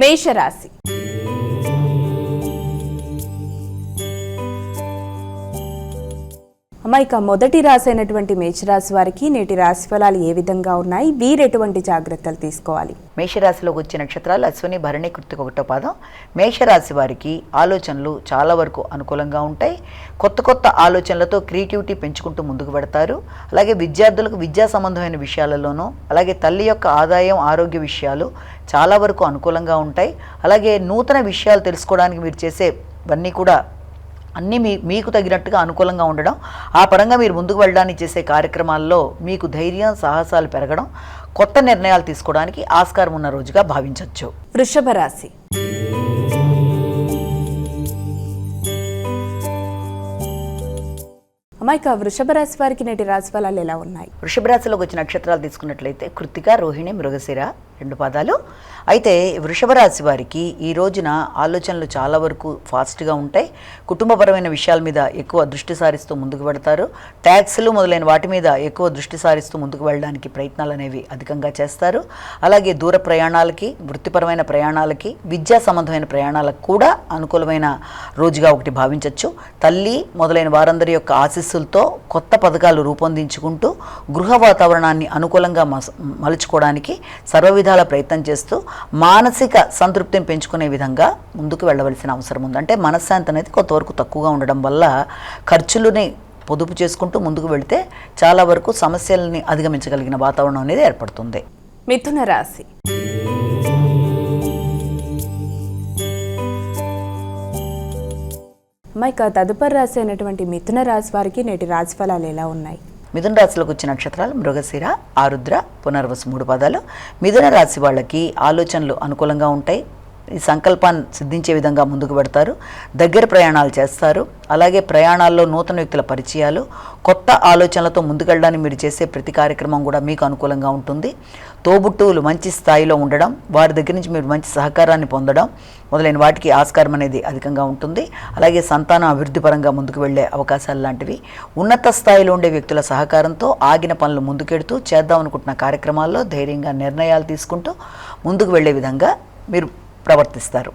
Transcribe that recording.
మేషరాశి. అమ్మ ఇక మొదటి రాసైనటువంటి మేషరాశి వారికి నేటి రాశి ఫలాలు ఏ విధంగా ఉన్నాయి? వీరు ఎటువంటి జాగ్రత్తలు తీసుకోవాలి? మేషరాశిలోకి వచ్చే నక్షత్రాలు అశ్విని భరణి కృతిక ఒకటో పాదం మేషరాశి వారికి ఆలోచనలు చాలా వరకు అనుకూలంగా ఉంటాయి. కొత్త కొత్త ఆలోచనలతో క్రియేటివిటీ పెంచుకుంటూ ముందుకు పెడతారు అలాగే విద్యార్థులకు విద్యా సంబంధమైన విషయాలలోనూ అలాగే తల్లి యొక్క ఆదాయం ఆరోగ్య విషయాలు చాలా వరకు అనుకూలంగా ఉంటాయి. అలాగే నూతన విషయాలు తెలుసుకోవడానికి మీరు చేసే ఇవన్నీ కూడా అన్నీ మీ మీకు తగినట్టుగా అనుకూలంగా ఉండడం ఆ పరంగా మీరు ముందుకు వెళ్ళడానికి చేసే కార్యక్రమాల్లో మీకు ధైర్యం సాహసాలు పెరగడం కొత్త నిర్ణయాలు తీసుకోవడానికి ఆస్కారం ఉన్న రోజుగా భావించవచ్చు. వృషభ రాశి. అమ్మ ఇక వృషభ రాశి వారికి నేటి రాశి ఫలాలు ఎలా ఉన్నాయి? వృషభ రాశిలోకి వచ్చిన నక్షత్రాలు తీసుకున్నట్లయితే కృత్తిక రోహిణి మృగశిర రెండు పాదాలు. అయితే వృషభరాశి వారికి ఈ రోజున ఆలోచనలు చాలా వరకు ఫాస్ట్గా ఉంటాయి. కుటుంబపరమైన విషయాల మీద ఎక్కువ దృష్టి సారిస్తూ ముందుకు పెడతారు ట్యాక్స్లు మొదలైన వాటి మీద ఎక్కువ దృష్టి సారిస్తూ ముందుకు వెళ్ళడానికి ప్రయత్నాలు అనేవి అధికంగా చేస్తారు. అలాగే దూర ప్రయాణాలకి వృత్తిపరమైన ప్రయాణాలకి విద్యా సంబంధమైన ప్రయాణాలకు కూడా అనుకూలమైన రోజుగా ఒకటి భావించవచ్చు తల్లి మొదలైన వారందరి యొక్క ఆశీస్సులతో కొత్త పథకాలు రూపొందించుకుంటూ గృహ వాతావరణాన్ని అనుకూలంగా మలుచుకోవడానికి సర్వ విధాల ప్రయత్నం చేస్తూ మానసిక సంతృప్తిని పెంచుకునే విధంగా ముందుకు వెళ్ళవలసిన అవసరం ఉంది. అంటే మనశ్శాంతి అనేది కొంతవరకు తక్కువగా ఉండడం వల్ల ఖర్చులని పొదుపు చేసుకుంటూ ముందుకు వెళితే చాలా వరకు సమస్యలని అధిగమించగలిగిన వాతావరణం అనేది ఏర్పడుతుంది. మిథున రాశి. మైక ఇక తదుపరి రాశి అయినటువంటి మిథున రాశి వారికి నేటి రాశిఫలాలు ఎలా ఉన్నాయి? మిథున రాశిలోకి వచ్చిన నక్షత్రాలు మృగశిర ఆరుద్ర పునర్వసు మూడు పదాలు. మిథున రాశి వాళ్ళకి ఆలోచనలు అనుకూలంగా ఉంటాయి. ఈ సంకల్పాన్ని సిద్ధించే విధంగా ముందుకు పెడతారు. దగ్గర ప్రయాణాలు చేస్తారు. అలాగే ప్రయాణాల్లో నూతన వ్యక్తుల పరిచయాలు కొత్త ఆలోచనలతో ముందుకెళ్ళడానికి మీరు చేసే ప్రతి కార్యక్రమం కూడా మీకు అనుకూలంగా ఉంటుంది. తోబుట్టువులు మంచి స్థాయిలో ఉండడం వారి దగ్గర నుంచి మీరు మంచి సహకారాన్ని పొందడం మొదలైన వాటికి ఆస్కారం అనేది అధికంగా ఉంటుంది. అలాగే సంతానం అభివృద్ధి పరంగా ముందుకు వెళ్ళే అవకాశాలు లాంటివి. ఉన్నత స్థాయిలో ఉండే వ్యక్తుల సహకారంతో ఆగిన పనులు ముందుకెడుతూ చేద్దాం అనుకుంటున్న కార్యక్రమాల్లో ధైర్యంగా నిర్ణయాలు తీసుకుంటూ ముందుకు వెళ్ళే విధంగా మీరు ప్రవర్తిస్తారు.